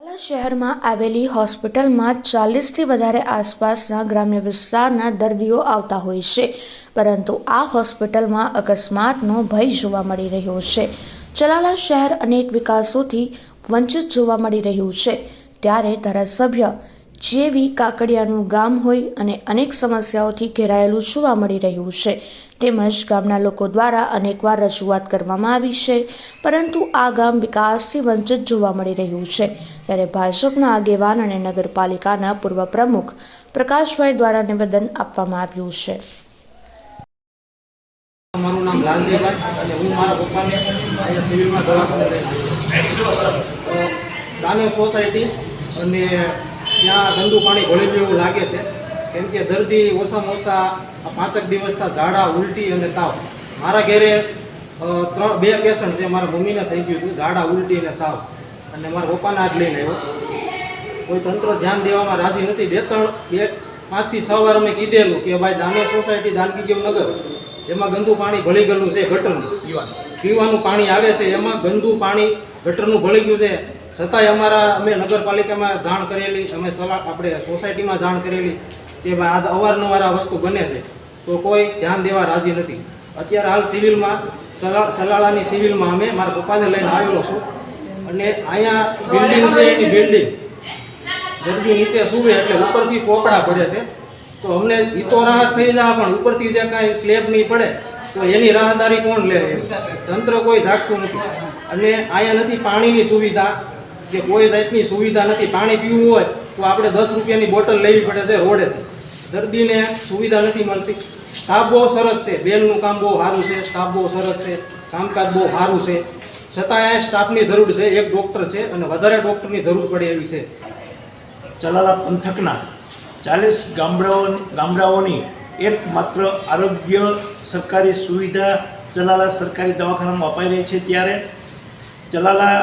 અંબાલા શહેરમાં આવેલી હોસ્પિટલમાં ચાલીસથી વધારે આસપાસના ગ્રામ્ય વિસ્તારના દર્દીઓ આવતા હોય છે. પરંતુ આ હોસ્પિટલમાં અકસ્માતનો ભય જોવા મળી રહ્યો છે. ચલાલા શહેર અનેક વિકાસોથી વંચિત જોવા મળી રહ્યું છે. ત્યારે ધારાસભ્ય જેવી કાકડિયાનું ગામ હોય અને અનેક સમસ્યાઓથી ઘેરાયેલું જોવા મળી રહ્યું છે. તેમજ ગામના લોકો દ્વારા અનેકવાર રજૂઆત કરવામાં આવી છે. પરંતુ આ ગામ વિકાસથી વંચિત જોવા મળી રહ્યું છે. ત્યારે ભાજપના આગેવાન અને નગરપાલિકાના પૂર્વ પ્રમુખ પ્રકાશભાઈ દ્વારા નિવેદન આપવામાં આવ્યું છે. મારું નામ લાલજીભાઈ અને હું મારા પપ્પાને અહીંયા સોસાયટી અને ત્યાં ગંદુ પાણી ભળી ગયું એવું લાગે છે. કેમ કે દર્દી ઓછામાં ઓછા પાંચેક દિવસના ઝાડા, ઉલટી અને તાવ. મારા ઘેરે ત્રણ, બે પેશન્ટ છે. મારા મમ્મીને થઈ ગયું હતું. ઝાડા, ઉલટી અને તાવ. અને મારા પપ્પાને આજ લઈને આવ્યો. કોઈ તંત્ર ધ્યાન દેવામાં રાજી નથી. બે ત્રણ બે પાંચથી છ વાર અમે કીધેલું કે ભાઈ દાનવ સોસાયટી દાનકીજમ નગર એમાં ગંદુ પાણી ભળી ગયેલું છે ગટરનું. પીવાનું પાણી આવે છે એમાં ગંદુ પાણી ગટરનું ભળી ગયું છે. છતાંય અમારા અમે નગરપાલિકામાં જાણ કરેલી અમે સલાહ આપણે સોસાયટીમાં જાણ કરેલી કે ભાઈ આ અવારનવાર આ વસ્તુ બને છે. તો કોઈ ધ્યાન દેવા રાજી નથી. અત્યારે હાલ સિવિલમાં ચલા ચલાળાની સિવિલમાં અમે મારા પપ્પાને લઈને આવેલો છું. અને અહીંયા બિલ્ડિંગ છે, એની બિલ્ડિંગ દર્દી નીચે સુવે એટલે ઉપરથી પોપડા પડે છે. તો અમને એ તો રાહત થઈ જાય, પણ ઉપરથી જે કાંઈ સ્લેબ નહીં પડે, તો એની રાહદારી કોણ લે? તંત્ર કોઈ જાગતું નથી. અને અહીંયા નથી પાણીની સુવિધા. કે કોઈ જાતની સુવિધા નથી. પાણી પીવું હોય, તો આપણે દસ રૂપિયાની બોટલ લેવી પડે છે રોડેથી દર્દીને સુવિધા નથી મળતી. સ્ટાફ બહુ સરસ છે. બેનનું કામ બહુ સારું છે. સ્ટાફ બહુ સરસ છે. કામકાજ બહુ સારું છે. છતાં અહીંયા સ્ટાફની જરૂર છે, એક ડૉક્ટર છે અને વધારે ડૉક્ટરની જરૂર પડે એવી છે. ચલાલા પંથકના ચાલીસ ગામડાઓ ગામડાઓની એકમાત્ર આરોગ્ય સરકારી સુવિધા ચલાલા સરકારી દવાખાનામાં અપાઈ રહી છે ત્યારે ચલાલા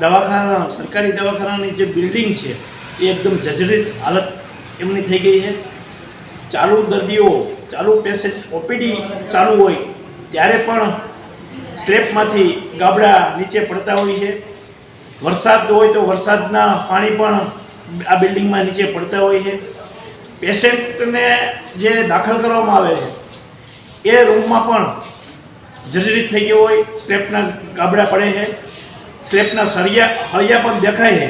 દવાખાના સરકારી દવાખાનાની જે બિલ્ડિંગ છે, એ એકદમ જજરિત હાલત એમની થઈ ગઈ છે. ચાલુ દર્દીઓ, ચાલુ પેશન્ટ, ઓપીડી ચાલુ હોય, ત્યારે પણ સ્લેબમાંથી ગાબડા નીચે પડતા હોય છે. વરસાદ હોય તો વરસાદના પાણી પણ આ બિલ્ડિંગમાં નીચે પડતા હોય છે. પેશન્ટને જે દાખલ કરવામાં આવે છે, એ રૂમમાં પણ જર્જરિત થઈ ગયો હોય સ્લેપના ગાબડા પડે છે. સ્લેપના સળિયા, હળિયા પણ દેખાય છે.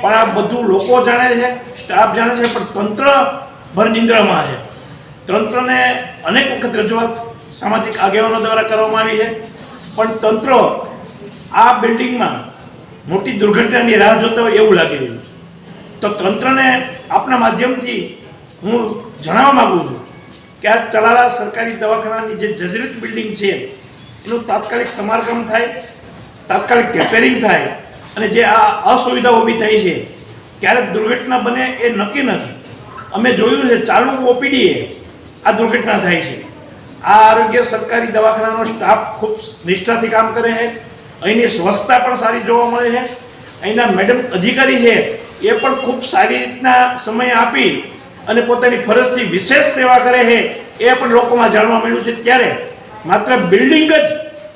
પણ આ બધું લોકો જાણે છે, સ્ટાફ જાણે છે, પણ તંત્ર ભરનિંદ્રામાં છે. તંત્રને અનેક વખત રજૂઆત સામાજિક આગેવાનો દ્વારા કરવામાં આવી છે. પણ તંત્ર આ બિલ્ડિંગમાં મોટી દુર્ઘટનાની રાહ જોતા હોય એવું લાગી રહ્યું છે. તો તંત્રને આપના માધ્યમથી હું જણાવવા માગું છું કે આ ચલાલા સરકારી દવાખાનાની જે જર્જરિત બિલ્ડિંગ છે, એનું તાત્કાલિક સમારકામ થાય, તાત્કાલિક રિપેરિંગ થાય અને જે આ અસુવિધા ઊભી થઈ છે, ક્યારેક દુર્ઘટના બને એ નક્કી નથી. અમે જોયું છે, ચાલુ ઓપીડીએ આ દુર્ઘટના થાય છે. આ આરોગ્ય સરકારી દવાખાનાનો સ્ટાફ ખૂબ નિષ્ઠાથી કામ કરે છે. અહીંની સ્વચ્છતા પણ સારી જોવા મળે છે. અહીંના મેડમ અધિકારી છે એ પણ ખૂબ સારી રીતના સમય આપી અને પોતાની ફરજથી વિશેષ સેવા કરે છે એ પણ લોકોમાં જાણવા મળ્યું છે ત્યારે માત્ર બિલ્ડિંગ જ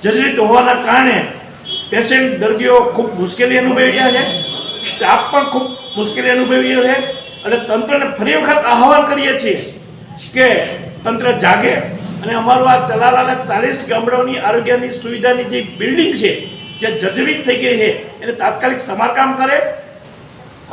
જજરિત હોવાના કારણે પેશન્ટ દર્દીઓ ખૂબ મુશ્કેલી અનુભવી રહ્યા છે. સ્ટાફ પણ ખૂબ મુશ્કેલી અનુભવી રહ્યો છે. અને તંત્રને ફરી વખત આહવાન કરીએ છીએ કે તંત્ર જાગે અને અમારું આ ચલાલાના ચાલીસ ગામડાઓની આરોગ્યની સુવિધાની જે બિલ્ડિંગ છે, જે જર્જરિત થઈ ગઈ છે, એને તાત્કાલિક સમારકામ કરે.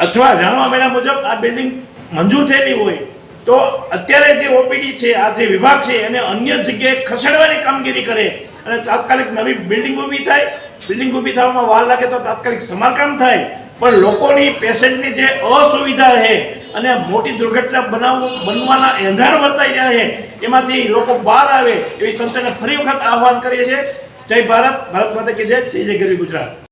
અથવા જાણવા મળ્યા મુજબ આ બિલ્ડિંગ મંજૂર થયેલી હોય, તો અત્યારે જે ઓપીડી છે, આ જે વિભાગ છે, એને અન્ય જગ્યાએ ખસેડવાની કામગીરી કરે અને તાત્કાલિક નવી બિલ્ડિંગ ઊભી થાય. બિલ્ડિંગ ઊભી થવામાં વાર લાગે તો તાત્કાલિક સમારકામ થાય. પણ લોકોની, પેશન્ટની જે અસુવિધા છે અને મોટી દુર્ઘટના બનાવ બનવાના એંધાણ વર્તાઈ રહ્યા છે. એમાંથી લોકો બહાર આવે એવી તંત્રને ફરી વખત આહવાન કરીએ છીએ. જય ભારત. ભારત માતા કે જય જય ગરવી ગુજરાત.